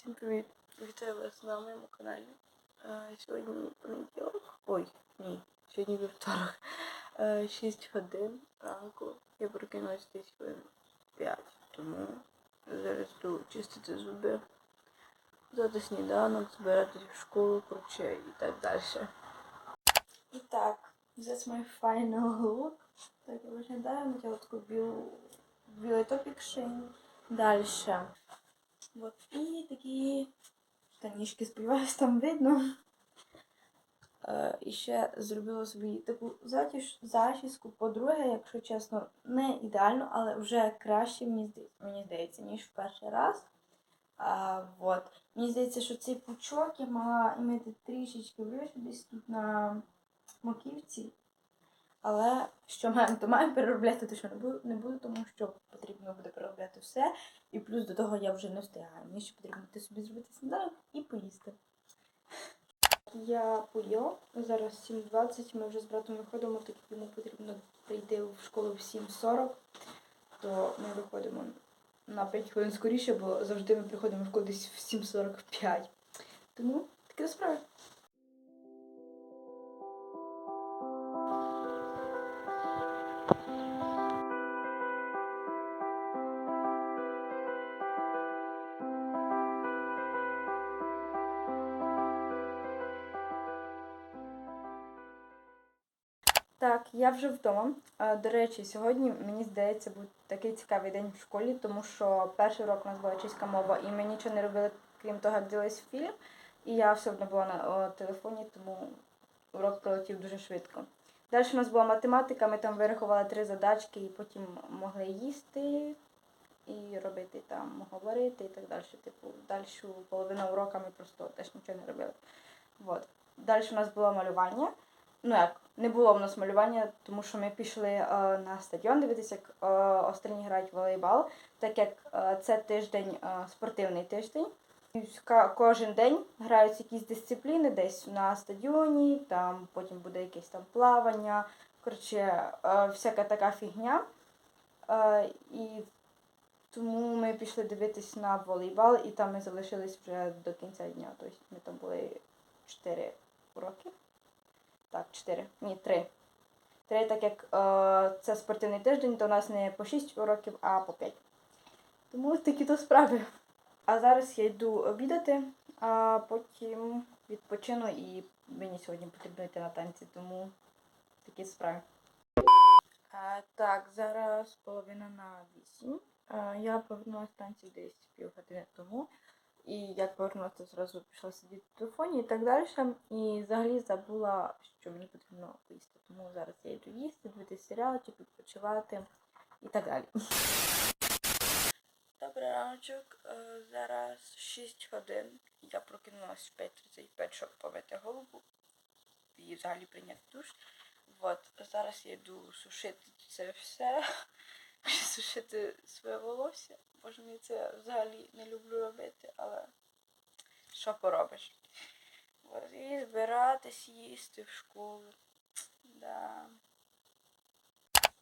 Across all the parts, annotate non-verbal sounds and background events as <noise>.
Всім привіт! Вітаю вас на моєму каналі. Е, Сьогодні понеділок. Ой, ні, сьогодні вівторок. Е, 6 годин ранку. Я прокинулась десь хвилин 5, тому зараз йду чистити зуби, взяти сніданок, збиратись в школу, коротше, і так далі. І так, that's my final look. Так я виглядаю, наділа таку білу, білий топік шин. Далі. Вот. І такі штанішки, сподіваюсь, там видно. Е, і ще зробила собі таку затіш, зачіску. По-друге, якщо чесно, не ідеально, але вже краще, мені здається, ніж в перший раз. А, вот. Мені здається, що цей пучок я мала мати трішечки вище десь тут на маківці. Але що маємо, то маємо переробляти, то що не буду, не буду, тому що потрібно буде переробляти все. І плюс до того я вже не встигаю. Мені ще потрібно йти собі зробити сніданок і поїсти. Я поїла. Зараз 7.20, ми вже з братом виходимо, так як йому потрібно прийти в школу в 7.40, то ми виходимо на 5 хвилин скоріше, бо завжди ми приходимо в школу десь в 7.45. Тому таке справи. Так, я вже вдома. До речі, сьогодні мені здається був такий цікавий день в школі, тому що перший урок у нас була чеська мова, і ми нічого не робили, крім того, як дивились фільм. І я все одно була на телефоні, тому урок пролетів дуже швидко. Далі у нас була математика, ми там вирахували три задачки і потім могли їсти і робити там, говорити і так далі. Типу, дальшу половину урока ми просто теж нічого не робили. Вот. Далі у нас було малювання. Ну як, не було в нас малювання, тому що ми пішли е, на стадіон дивитися, як е, Острині грають в волейбол, так як е, це тиждень е, спортивний тиждень. Кожен день граються якісь дисципліни десь на стадіоні, там потім буде якесь там плавання, коротше, е, всяка така фігня. Е, і тому ми пішли дивитись на волейбол, і там ми залишились вже до кінця дня. Тобто ми там були 4 уроки. Так, 4. Ні, 3. 3, так як е, це спортивний тиждень, то у нас не по 6 уроків, а по 5. Тому такі то справи. А зараз я йду обідати, а потім відпочину і мені сьогодні потрібно йти на танці, тому такі справи. А, так, зараз половина на 8. А, я повернулася з танців десь півгодини тому. І як повернулася, зразу пішла сидіти в телефоні і так далі. І взагалі забула, що мені потрібно поїсти. Тому зараз я йду їсти, дивитися серіалчик, відпочивати і так далі. Добрий раночок. Е, Зараз 6 годин. Я прокинулась в 5.35, щоб помити голову і взагалі прийняти душ. От, зараз я йду сушити це все, <laughs> сушити своє волосся. Боже, мені це взагалі не люблю робити, але що поробиш? От, і збиратись їсти в школу. Да.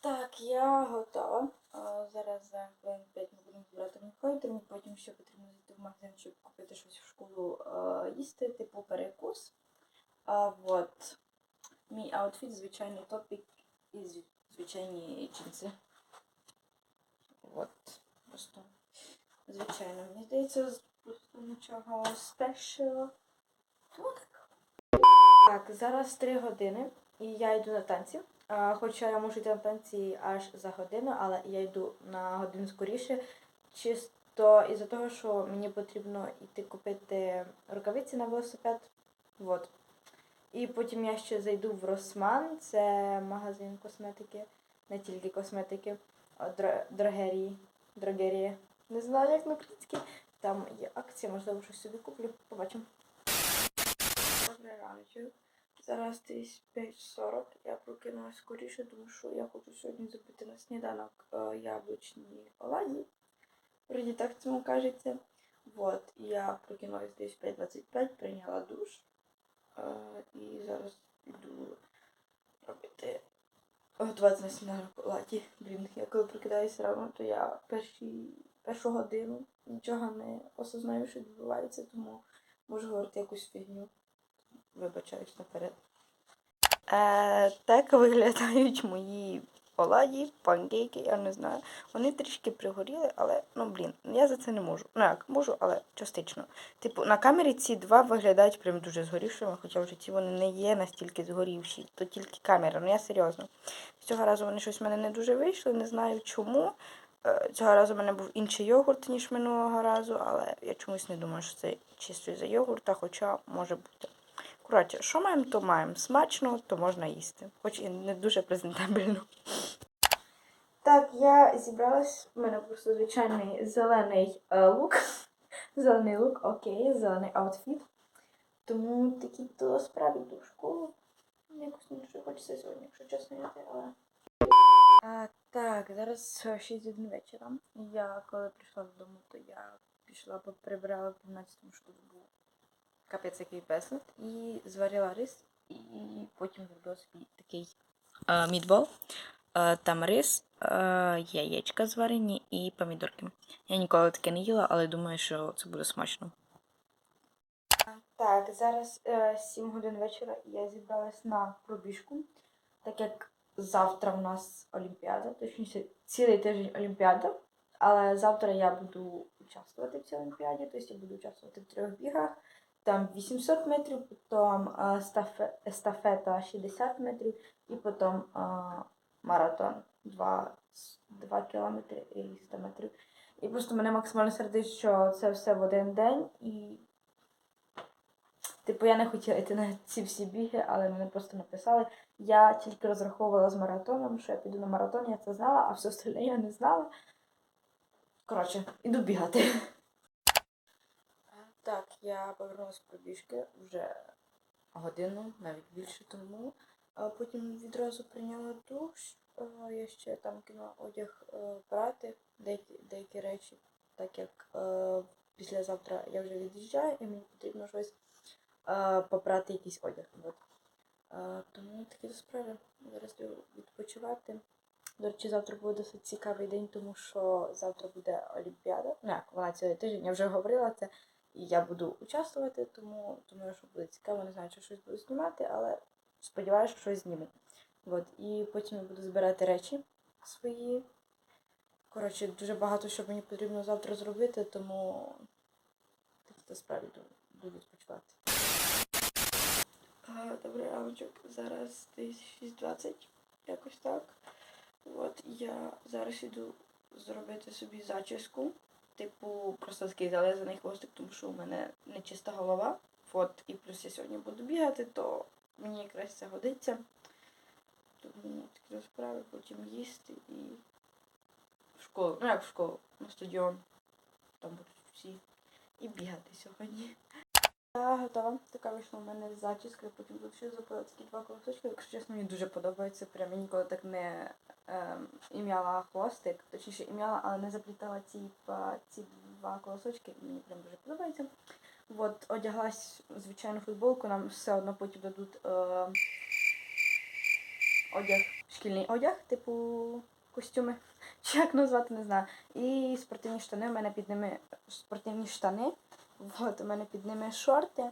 Так, я готова. А, зараз за хвилин 5 ми будемо збирати. Мені потім ще потрібно зайти в магазин, щоб купити щось в школу а, їсти, типу перекус. А, вот. Мій аутфіт, звичайний топік і звичайні джинси. От. Просто звичайно. Мені здається, просто нічого спешого. Ну так. Зараз 3 години і я йду на танці. А, Хоча я можу йти на танці аж за годину, але я йду на годину скоріше. Чисто із-за того, що мені потрібно йти купити рукавиці на велосипед. Вот. І потім я ще зайду в Росман, це магазин косметики, не тільки косметики, драгерії. Драгерія. Не знаю, як на українській. Там є акція, можливо, щось собі куплю. Побачимо. Добрий раночок. Зараз десь 5.40. Я прокинулася скоріше, тому що я хочу сьогодні зробити на сніданок е, яблучні оладі. Вроді так цьому кажеться. Вот, я прокинулась десь 5.25, прийняла душ. Е, і зараз йду робити готувати на сніданок палаті. Блін, я коли прокидаюся рано, то я перші першу годину, нічого не осознаю, що відбувається, тому можу говорити якусь фігню. Вибачаюсь наперед. Е, так виглядають мої оладі, панкейки, я не знаю. Вони трішки пригоріли, але ну блін, я за це не можу. Ну як, можу, але частично. Типу, на камері ці два виглядають прям дуже згорівшими, хоча в житті вони не є настільки згорівші, то тільки камера, ну я серйозно. Цього разу вони щось в мене не дуже вийшли, не знаю чому. Е, Цього разу в мене був інший йогурт, ніж минулого разу, але я чомусь не думаю, що це чисто із-за йогурта, хоча може бути. Коротше, що маємо, то маємо. Смачно, то можна їсти. Хоч і не дуже презентабельно. Так, я зібралась. У мене просто звичайний зелений е, лук. <laughs> Зелений лук, окей, зелений аутфіт. Тому такі то справді школу. Якось не дуже хочеться сьогодні, якщо чесно йти, але. А, так, зараз 6 годин вечора. Я коли прийшла додому, то я пішла поприбирала в 15 тому що тут був капець який безлад. І зварила рис, і потім зробила собі такий е, мідбол. Е, там рис, е, яєчка зварені і помідорки. Я ніколи таке не їла, але думаю, що це буде смачно. Так, зараз е, 7 годин вечора і я зібралась на пробіжку, так як завтра в нас Олімпіада, точніше цілий тиждень Олімпіада. Але завтра я буду участвувати в цій Олімпіаді, тобто я буду участвувати в трьох бігах. Там 800 метрів, потім естафета 60 метрів і потім маратон 2, 2 кілометри і 100 метрів. І просто мене максимально сердить, що це все в один день. І, типу, я не хотіла йти на ці всі біги, але мене просто написали. Я тільки розраховувала з маратоном, що я піду на маратон, я це знала, а все остальне я не знала. Коротше, іду бігати. Так, я повернулася з пробіжки вже годину, навіть більше тому. Потім відразу прийняла душ. Е, Я ще там кинула одяг е, прати, деякі, деякі речі, так як е, післязавтра я вже від'їжджаю і мені потрібно щось е, попрати якийсь одяг. От. Е, тому такі то справи. Зараз відпочивати. До речі, завтра буде досить цікавий день, тому що завтра буде Олімпіада. Ну як, вона цілий тиждень, я вже говорила це. І я буду участвувати, тому думаю, що буде цікаво, не знаю, чи щось буду знімати, але сподіваюся, що щось зніму. От. І потім я буду збирати речі свої. Коротше, дуже багато що мені потрібно завтра зробити, тому такі то справді буду відпочивати. Добрий раночок. Зараз десь 6.20, якось так. От я зараз іду зробити собі зачіску. Типу, просто такий залезаний хвостик, тому що у мене нечиста голова. От, і плюс я сьогодні буду бігати, то мені якраз це годиться. Тому такі справи, потім їсти і в школу. Ну як в школу, на стадіон. Там будуть всі. І бігати сьогодні. Я готова. Така вийшла у мене зачіска, потім тут ще зробила такі два колосочки. Якщо чесно, мені дуже подобається. Прям я ніколи так не ем, ім'яла хвостик, точніше ім'яла, але не заплітала ці, ці два колосочки. Мені прям дуже подобається. От, одяглась звичайну футболку, нам все одно потім дадуть е, одяг, шкільний одяг, типу костюми. <laughs> Чи як назвати, не знаю. І спортивні штани. У мене під ними спортивні штани. От, у мене під ними шорти.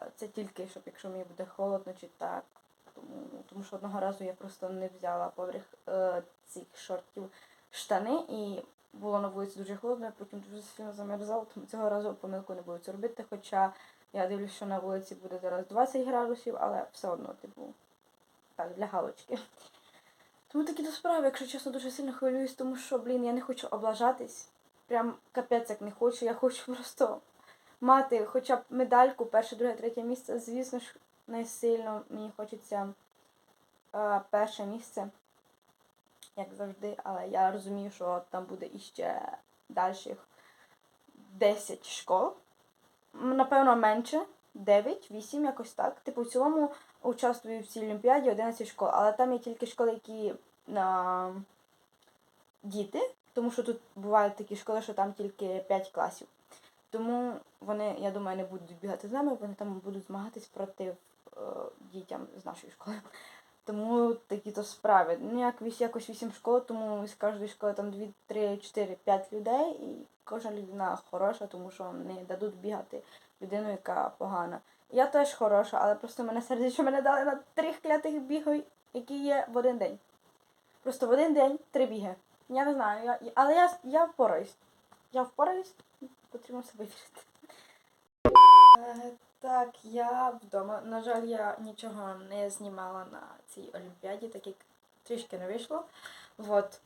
Е, Це тільки, щоб якщо мені буде холодно чи так. Тому, що одного разу я просто не взяла поверх е, цих шортів штани і було на вулиці дуже холодно, я потім дуже сильно замерзала, тому цього разу помилку не буду це робити. Хоча я дивлюсь, що на вулиці буде зараз 20 градусів, але все одно, типу, так, для галочки. Тому такі до справи, якщо чесно, дуже сильно хвилююсь, тому що, блін, я не хочу облажатись. Прям капець як не хочу. Я хочу <laughs> просто мати хоча б медальку, перше, друге, третє місце. Звісно ж, не сильно мені хочеться перше місце, як завжди, але я розумію, що там буде іще дальших 10 школ. Напевно, менше. 9, 8, якось так. Типу, в цілому участвую в цій Олімпіаді 11 школ, але там є тільки школи, які а, діти, тому що тут бувають такі школи, що там тільки 5 класів. Тому вони, я думаю, не будуть бігати з нами, вони там будуть змагатись проти е, дітям з нашої школи. Тому такі то справи. Ну, як вісь- якось вісім школ, тому з кожної школи там 2, 3, 4, 5 людей, і кожна людина хороша, тому що не дадуть бігати людину, яка погана. Я теж хороша, але просто мене сердить, що мене дали на три клятих біги, які є в один день. Просто в один день три біги. Я не знаю, я, але я, я впораюсь. Я впораюсь, потрібно себе вірити. Так, я вдома. На жаль, я нічого не знімала на цій олімпіаді, так як трішки не вийшло. Вот.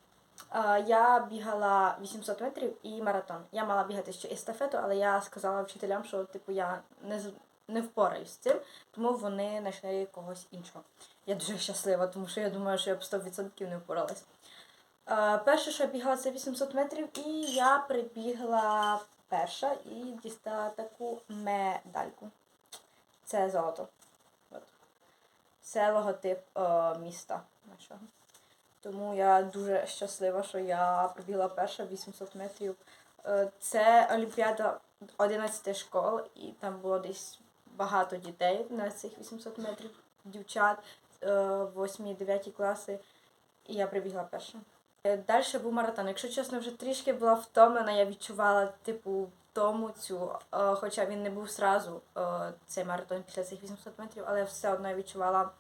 Я бігала 800 метрів і маратон. Я мала бігати ще естафету, але я сказала вчителям, що типу я не, не впораюсь з цим, тому вони знайшли когось іншого. Я дуже щаслива, тому що я думаю, що я б 100% не впоралась. Перше, що я бігала, це 800 метрів, і я прибігла перша і дістала таку медальку. Це золото. От. Це логотип е, міста нашого. Тому я дуже щаслива, що я прибігла перша 800 метрів. Е, Це Олімпіада 11 школ, і там було десь багато дітей на цих 800 метрів, дівчат 8-9 класи, і я прибігла перша. Далі був маратон. Якщо чесно, вже трішки була втомлена, я відчувала, типу, втому цю, е, хоча він не був сразу е, цей маратон після цих 800 метрів, але все одно я відчувала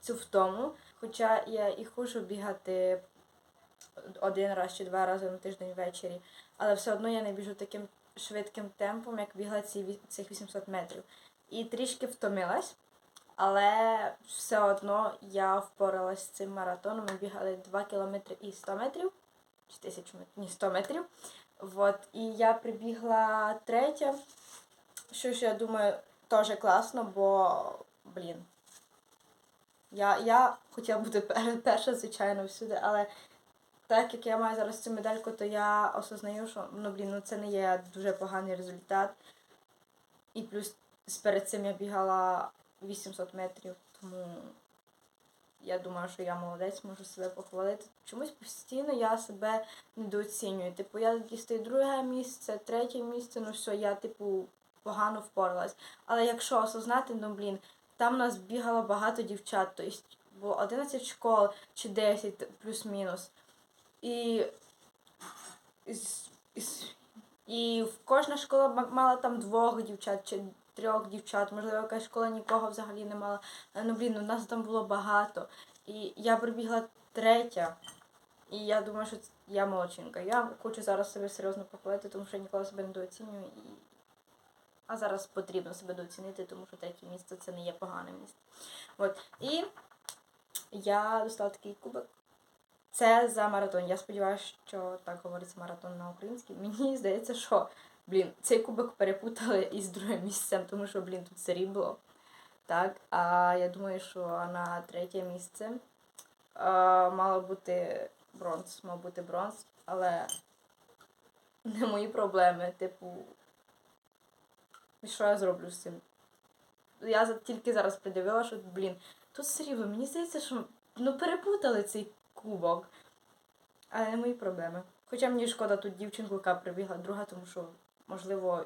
цю втому. Хоча я і хожу бігати один раз чи два рази на тиждень ввечері, але все одно я не біжу таким швидким темпом, як бігла ці, цих 800 метрів. І трішки втомилась, але все одно я впоралась з цим маратоном. Ми бігали 2 кілометри і 100 метрів, чи 1000 метрів, ні, 100 метрів. Вот. І я прибігла третя, що ж я думаю, теж класно, бо, блін, я, я хотіла бути перша, звичайно, всюди, але так як я маю зараз цю медальку, то я осознаю, що ну, блін, ну, це не є дуже поганий результат. І плюс перед цим я бігала 800 метрів, тому я думаю, що я молодець, можу себе похвалити. Чомусь постійно я себе недооцінюю. Типу, я дістаю друге місце, третє місце, ну все, я, типу, погано впоралась. Але якщо осознати, ну блін, там у нас бігало багато дівчат, тобто було 11 школ чи 10 плюс-мінус. І, і, і, і кожна школа ма- мала там двох дівчат чи трьох дівчат, можливо, якась школа нікого взагалі не мала. Е, Ну, блін, у нас там було багато. І я прибігла третя. І я думаю, що я молодчинка. Я хочу зараз себе серйозно похвалити, тому що я ніколи себе не дооцінюю. І... А зараз потрібно себе дооцінити, тому що третє місце це не є погане місце. От. І я достала такий кубок. Це за маратон. Я сподіваюся, що так говориться маратон на українській. Мені здається, що блін, цей кубок перепутали із другим місцем, тому що, блін, тут срібло. Так, а я думаю, що на третє місце е, мало бути бронз, мав бути бронз, але не мої проблеми. Типу, що я зроблю з цим? Я тільки зараз придивила, що, блін, тут срібло. Мені здається, що ну, перепутали цей кубок. Але не мої проблеми. Хоча мені шкода тут дівчинку, яка прибігла друга, тому що, можливо,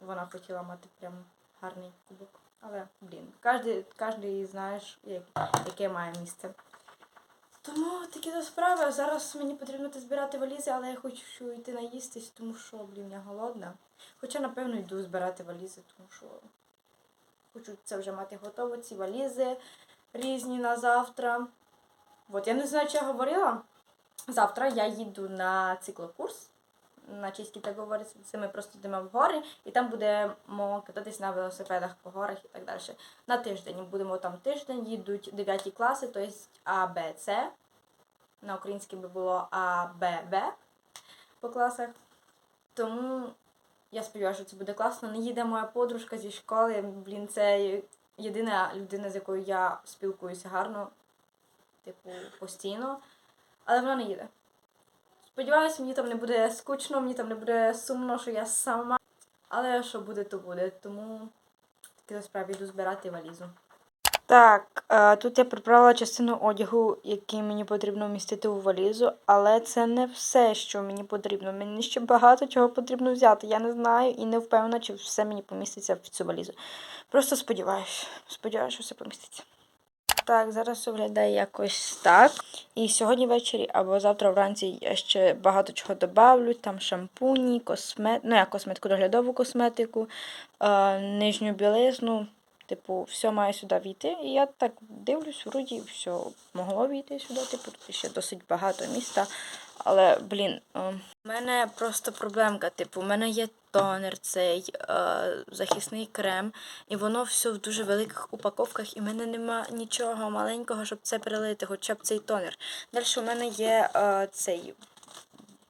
вона хотіла мати прям гарний кубок. Але, блін, кожен, кожен знаєш, яке має місце. Тому такі то справи. Зараз мені потрібно збирати валізи, але я хочу йти наїстись, тому що, блін, я голодна. Хоча, напевно, йду збирати валізи, тому що хочу це вже мати готово, ці валізи різні на завтра. От я не знаю, чи я говорила. Завтра я їду на циклокурс. На чеській так говориться, це ми просто йдемо в гори, і там будемо кататись на велосипедах по горах і так далі. На тиждень будемо там тиждень, їдуть 9 класи, тобто А, Б, С. На українській би було А, Б, Б по класах. Тому я сподіваюся, що це буде класно. Не їде моя подружка зі школи. Блін, це єдина людина, з якою я спілкуюся гарно, типу, постійно. Але вона не їде. Сподіваюсь, мені там не буде скучно, мені там не буде сумно, що я сама. Але що буде, то буде. Тому таки насправді йду збирати валізу. Так, е, тут я приправила частину одягу, який мені потрібно вмістити у валізу, але це не все, що мені потрібно. Мені ще багато чого потрібно взяти. Я не знаю і не впевнена, чи все мені поміститься в цю валізу. Просто сподіваюся. Сподіваюся, що все поміститься. Так, зараз виглядає якось так. І сьогодні ввечері або завтра вранці я ще багато чого добавлю. Там шампуні, космет... ну, я косметику, доглядову косметику, е, нижню білизну. Типу, все має сюди війти. І я так дивлюсь, вроді все могло війти сюди, типу, тут ще досить багато міста. Але, блін, е, у мене просто проблемка. Типу, у мене є тонер цей е, захисний крем, і воно все в дуже великих упаковках, і в мене нема нічого маленького, щоб це перелити, хоча б цей тонер. Далі у мене є е, цей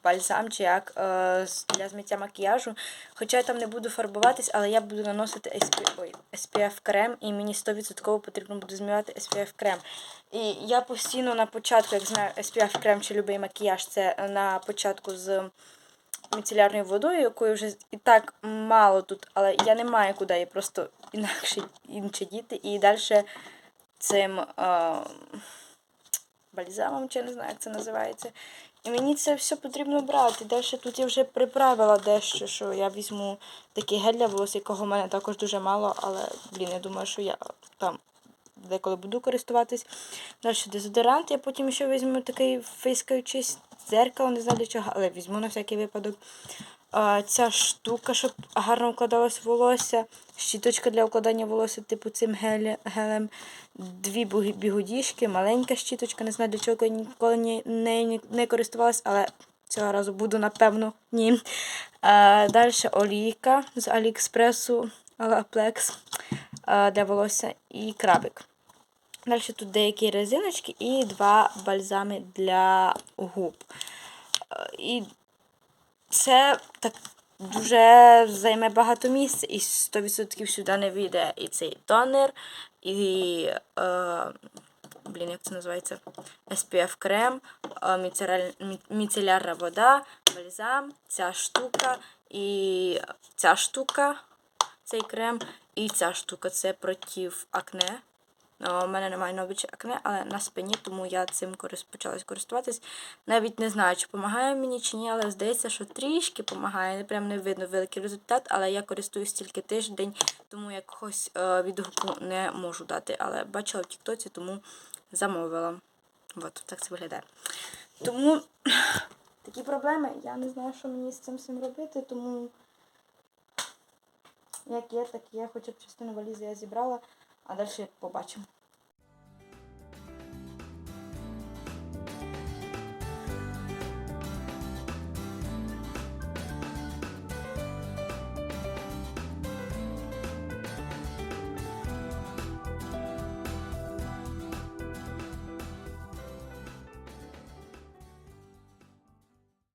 бальзам чи як е, для змиття макіяжу. Хоча я там не буду фарбуватись, але я буду наносити SPF крем, і мені 100% потрібно буде змивати SPF крем. І я постійно на початку, як знаю, SPF крем чи любий макіяж, це на початку з міцелярною водою, якої вже і так мало тут, але я не маю куди її просто інакше інше діти. І далі цим е, бальзамом, чи не знаю, як це називається. І мені це все потрібно брати. Далі тут я вже приправила дещо, що я візьму такий гель для волос, якого в мене також дуже мало, але, блін, я думаю, що я там деколи буду користуватись. Далі дезодорант, я потім ще візьму такий фейскаючись дзеркало, не знаю для чого, але візьму на всякий випадок. Ця штука, щоб гарно укладалось волосся, щіточка для укладання волосся, типу цим геле- гелем, дві бігудішки, маленька щіточка, не знаю для чого я ніколи ні- нею не користувалась, але цього разу буду, напевно, ні. А, далі олійка з Аліекспресу Алаплекс для волосся і крабик. Далі тут деякі резиночки і два бальзами для губ. І це так дуже займе багато місця, і 100% сюди не війде і цей тонер, і е, блін, як це називається? SPF крем, е, міцелярна вода, бальзам, ця штука і ця штука, цей крем, і ця штука це проти акне. У мене немає обличчі акне, але на спині, тому я цим корис- користуватись. Навіть не знаю, чи допомагає мені чи ні, але здається, що трішки допомагає. Прям не видно великий результат, але я користуюсь тільки тиждень, тому якогось е, відгуку не можу дати. Але бачила в Тіктоці, тому замовила. От, так це виглядає. Тому <clears throat> такі проблеми. Я не знаю, що мені з цим всім робити, тому як є, так є. Хоча б частину валізи я зібрала, а далі побачимо.